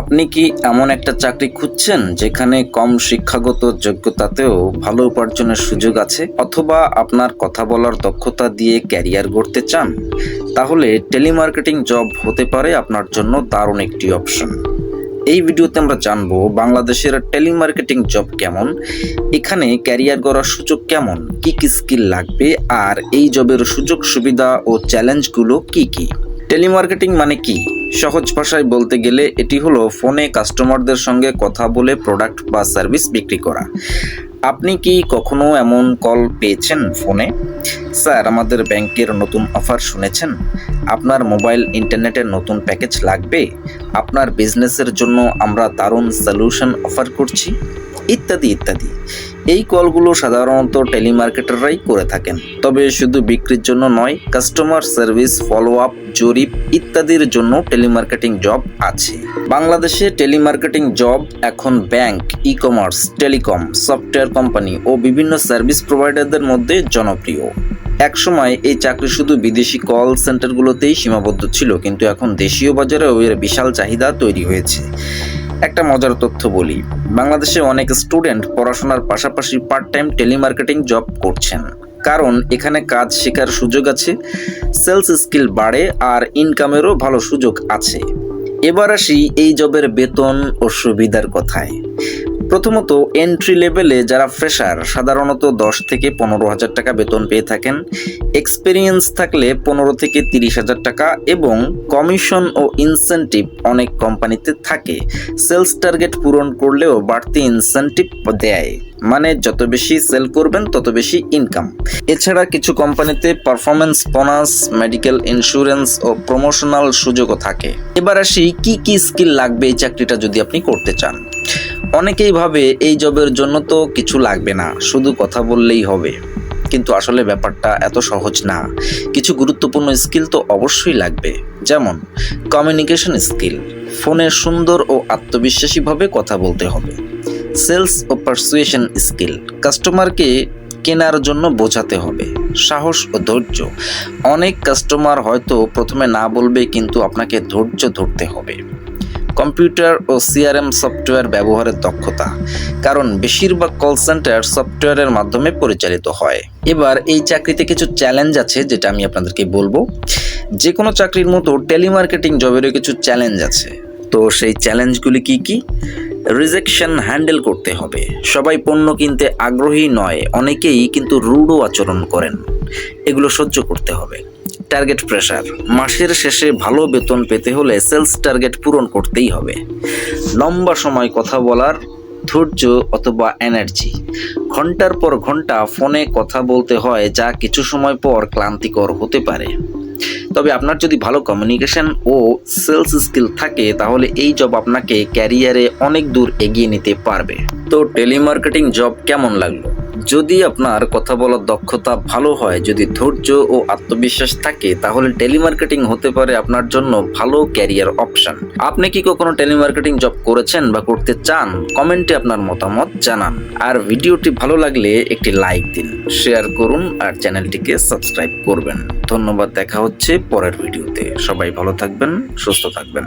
আপনি কি এমন একটা চাকরি খুঁজছেন যেখানে কম শিক্ষাগত যোগ্যতাতেও ভালো উপার্জনের সুযোগ আছে? অথবা আপনার কথা বলার দক্ষতা দিয়ে ক্যারিয়ার গড়তে চান? তাহলে টেলিমার্কেটিং জব হতে পারে আপনার জন্য দারুণ একটি অপশন। এই ভিডিওতে আমরা জানব বাংলাদেশের টেলিমার্কেটিং জব কেমন? এখানে ক্যারিয়ার গড়ার সুযোগ কেমন? কি কি স্কিল লাগবে? আর এই জবের সুযোগ সুবিধা ও চ্যালেঞ্জগুলো কি কি? টেলিমার্কেটিং মানে কি? সহজ ভাষায় বলতে গেলে এটি হলো ফোনে কাস্টমারদের সঙ্গে কথা বলে প্রোডাক্ট বা সার্ভিস বিক্রি করা। আপনি কি কখনো এমন কল পেয়েছেন ফোনে? স্যার, আমাদের ব্যাংকের নতুন অফার শুনেছেন। আপনার মোবাইল ইন্টারনেটের নতুন প্যাকেজ লাগবে। আপনার বিজনেসের জন্য আমরা দারুণ সলিউশন অফার করছি। ইত্যাদি ইত্যাদি। এই কলগুলো সাধারণত টেলিমার্কেটাররাই করে থাকেন। তবে শুধু বিক্রির জন্য নয়, কাস্টমার সার্ভিস ফলো আপ জরিপ ইত্যাদির জন্য টেলিমার্কেটিং জব আছে। বাংলাদেশে টেলিমার্কেটিং জব, এখন bank e commerce telecom, software company ও বিভিন্ন সার্ভিস প্রোভাইডারদের মধ্যে জনপ্রিয়। একসময় এই চাকরি শুধু বিদেশি কল সেন্টারগুলোতেই সীমাবদ্ধ ছিল, কিন্তু এখন দেশীয় বাজারেও এর বিশাল চাহিদা তৈরি হয়েছে। একটা মজার তথ্য বলি। বাংলাদেশে অনেক স্টুডেন্ট পড়াশোনার পাশাপাশি পার্ট টাইম টেলিমার্কেটিং জব করছেন। কারণ এখানে কাজ শেখার সুযোগ আছে সেলস স্কিল বাড়ে আর ইনকামেরও ভালো সুযোগ আছে। এবার আসি এই জবের বেতন ও সুবিধার কথায়। প্রথমত এন্ট্রি লেভেলে যারা ফ্রেশার সাধারণত দশ থেকে পনেরো হাজার টাকা বেতন পেয়ে থাকেন। এক্সপিরিয়েন্স থাকলে পনেরো থেকে তিরিশ হাজার টাকা এবং কমিশন ও ইনসেন্টিভ অনেক কোম্পানিতে থাকে। সেলস টার্গেট পূরণ করলেও বাড়তি ইনসেন্টিভ দেয়। মানে যত বেশি সেল করবেন, তত বেশি ইনকাম এছাড়া কিছু কোম্পানিতে পারফরমেন্স বোনাস মেডিকেল ইন্স্যুরেন্স ও প্রমোশনাল সুযোগও থাকে। এবার আসি, কি কি স্কিল লাগবে এই চাকরিটা যদি আপনি করতে চান? অনেকেই ভাবে এই জবের জন্য তো কিছু লাগবে না, শুধু কথা বললেই হবে। কিন্তু আসলে ব্যাপারটা এত সহজ না। কিছু গুরুত্বপূর্ণ স্কিল তো অবশ্যই লাগবে। যেমন কমিউনিকেশন স্কিল ফোনে সুন্দর ও আত্মবিশ্বাসীভাবে কথা বলতে হবে। সেলস ও পারসুয়েশন স্কিল কাস্টমারকে কেনার জন্য বোঝাতে হবে। সাহস ও ধৈর্য, অনেক কাস্টমার হয়তো প্রথমে না বলবে কিন্তু আপনাকে ধৈর্য ধরতে হবে। কম্পিউটার ও সিআরএম সফটওয়্যার ব্যবহারের দক্ষতা, কারণ বেশিরভাগ কল সেন্টার সফটওয়্যারের মাধ্যমে পরিচালিত হয়। এবার এই চাকরিতে কিছু চ্যালেঞ্জ আছে যেটা আমি আপনাদেরকে বলব। যে কোনো চাকরির মতো টেলিমার্কেটিং জবেরও কিছু চ্যালেঞ্জ আছে। তো সেই চ্যালেঞ্জগুলি কি কি? রিজেকশন হ্যান্ডেল করতে হবে। সবাই পণ্য কিনতে আগ্রহী নয়, অনেকেই কিন্তু রুডও আচরণ করেন। এগুলো সহ্য করতে হবে। টার্গেট প্রেশার মাসের শেষে ভালো বেতন পেতে হলে সেলস টার্গেট পূরণ করতেই হবে। লম্বা সময় কথা বলার, ধৈর্য অথবা এনার্জি ঘণ্টার পর ঘণ্টা ফোনে কথা বলতে হয়, যা কিছু সময় পর ক্লান্তিকর হতে পারে। তবে আপনার যদি ভালো কমিউনিকেশন ও সেলস স্কিল থাকে, তাহলে এই জব আপনাকে ক্যারিয়ারে অনেক দূর এগিয়ে নিতে পারবে। তো টেলিমার্কেটিং জব কেমন লাগল? যদি আপনার কথা বলার দক্ষতা ভালো হয়, যদি ধৈর্য ও আত্মবিশ্বাস থাকে, তাহলে টেলিমার্কেটিং হতে পারে আপনার জন্য ভালো ক্যারিয়ার অপশন। আপনি কি কখনো টেলিমার্কেটিং জব করেছেন বা করতে চান? কমেন্টে আপনার মতামত জানান। আর ভিডিওটি ভালো লাগলে একটি লাইক দিন, শেয়ার করুন, আর চ্যানেলটিকে সাবস্ক্রাইব করবেন। ধন্যবাদ, দেখা হচ্ছে পরের ভিডিওতে। সবাই ভালো থাকবেন, সুস্থ থাকবেন।